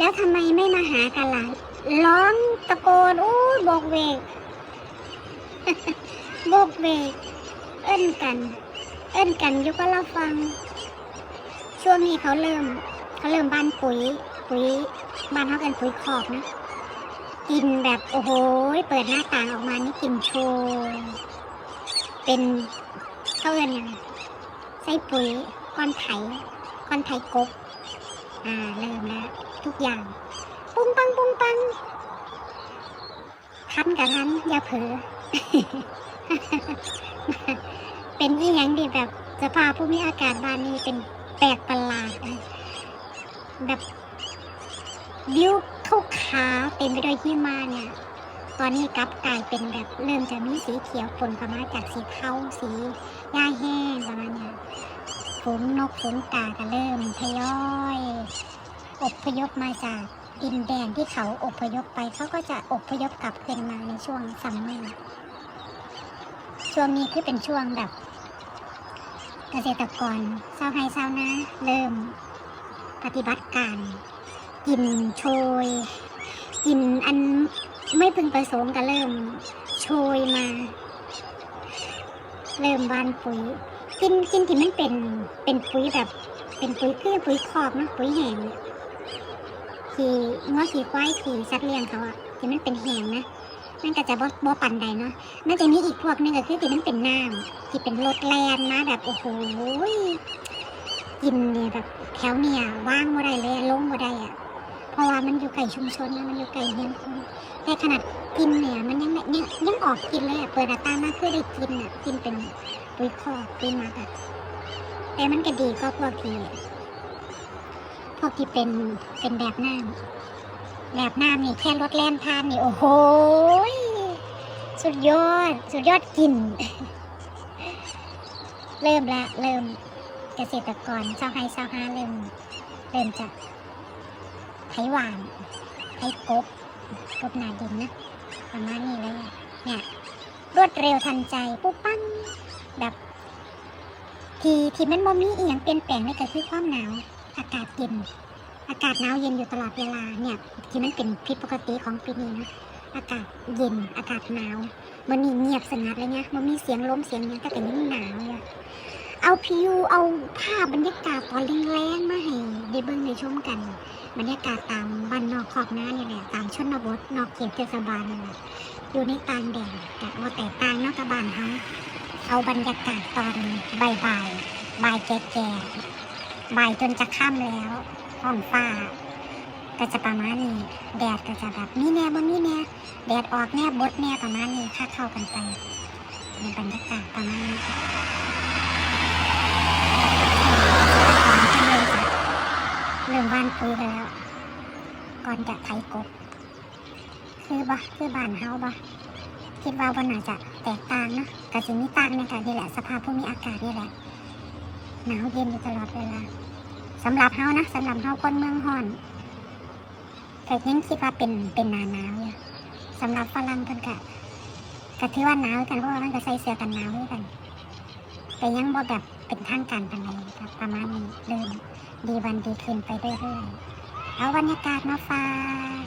แล้วทำไมไม่มาหากันล่ะร้องตะโกนอู้บกเวกบกเวก เอิ้นกัน เอิ้นกันอยุก็เราฟัง ช่วงนี้เขาเริ่ม เขาเริ่มบ้านปุ๋ย ปุ๋ยบ้านเขาเป็นปุ๋ยขอบนะกินแบบโอ้โหเปิดหน้าต่างออกมานี่กินโชยเป็นเขาเอิ้นยังไงใส่ปุ๋ยก้อนไถก้อนไถกบอ่าเริ่มแล้ว ทุกอย่าง ปุ้งปังปุ้งปังทันกับทันอย่าเผลอเป็นอีหยังดีแบบสภาพภูมิอากาศบ้านนี้เป็นแปลกประหลาดแบบวิวขาวขาเต็มไปด้วยหิมะเนี่ย ตอนนี้กลับกลายเป็นแบบเริ่มจะมีสีเขียวปนเข้ามาจากสีเทาสีหญ้าแห้งประมาณเนี้ยฝูงนกฝูงกาก็เริ่มทยอย อพยพมาจากดินแดนที่เขาอพยพไปเขาก็จะอพยพกลับคืนมาในช่วงซัมเมอร์ช่วงนี้คือเป็นช่วงแบบ เกษตรกรชาวไร่ชาวนาเริ่มปฏิบัติการกินโชยกินอันไม่พึงประสงค์ก็เริ่มโชยมา เริ่มบานปุ๋ยกินกินที่มันเป็นเป็นปุ๋ยแบบ เป็นปุ๋ยคือปุ๋ยคอกเนะปุ๋ยแห้ง ขี่ง้อขี่ควายขี่สัตว์เลี้ยงเขาอะที่มันเป็นแหงนะมันก็จะบ่บ่ปั่นใดเนาะมันจะมีอีกพวกนึงก็คือที่มันเป็นน้ำที่เป็นรถแลนมาแบบโอ้โหกินเนี่ยแบบแถวเนี่ยว่างบ่ได้เลยลงบ่ได้อะเพราะว่ามันอยู่ไกลชุมชนนะมันอยู่ไกลเฮียนคนแต่ขนาดกินเนี่ยมันยังยังยังออกกินเลยอะเปิดตามาคือได้กินอะกินเป็นปุ๋ยคอกปุ๋ยมักอะแต่มันก็ดีก็พวกที่ พวกที่เป็นเป็นแบบน้ำแบบน้ำนี่แค่รถแล่นทานนี่โอ้โหสุดยอด สุดยอดกิน เริ่มละเริ่มเกษตรกรชาวไฮชาวฮาเริ่มเริ่มจากไถหวานไถกบกบนาดินนะประมาณนี้เลยเนี่ยรวดเร็วทันใจปุ๊บปั้งแบบ ทีที่มันบ่มีอีหยังเปลี่ยนแปลงเลยก็คือความหนาว เย็น อากาศหนาวเย็นอยู่ตลอดเวลาเนี่ยที่มันเป็นผิดปกติของปีนี้นะอากาศเย็นอากาศหนาวมันนี่เงียบสงัดเลยเนี่ยมันมีเสียงลมเสียงหยังแต่ก็ยังหนาวเลยเอาพิวเอาภาพบรรยากาศตอนแรงๆมาให้ได้เบิ่งได้ชมกัน บรรยากาศตามบ้านนอกขอบนาเนี่ยแหละตามชนบทนอกเขตเทศบาลนี่แหละอยู่ในกลางแดดแต่ว่าแต่ตางนอกกระบานเฮาเอาบรรยากาศตอนบ่ายบ่ายๆบ่ายแก่ๆ บ่ายจนจะค่ำแล้วห้องฟ้า ก็จะประมาณนี้ แดดก็จะแบบมีแน่บนมีแน่แดดออกแน่บดแน่ประมาณนี้ค่าเข้ากันไปในบรรยากาศประมาณนี้ค่ะเริ่มบ้านคุยกันแล้ว ก่อนจะไถกบ คือบ่คือบ้านเฮาบ่คิดว่าวันน่าจะแตกต่างเนอะแต่สิ่งนี้ต่างในการนี่แหละ สภาพภูมิอากาศนี่แหละ หนาวเย็นอยู่ตลอดเวลาสำหรับเฮานะสำหรับเฮาคนเมืองฮ้อนแต่ยังคิดว่าเป็นเป็นหนาหนาวอยู่สำหรับฝรั่งเพิ่นก็ก็ถือว่าหนาวกันเพราะว่ามันก็ใส่เสื้อกันหนาวด้วยกันแต่ยังบ่แบบเป็นทางการปานใดครับประมาณนี้เริ่มดีวันดีคืนไปเรื่อยๆเอาบรรยากาศมาฝาก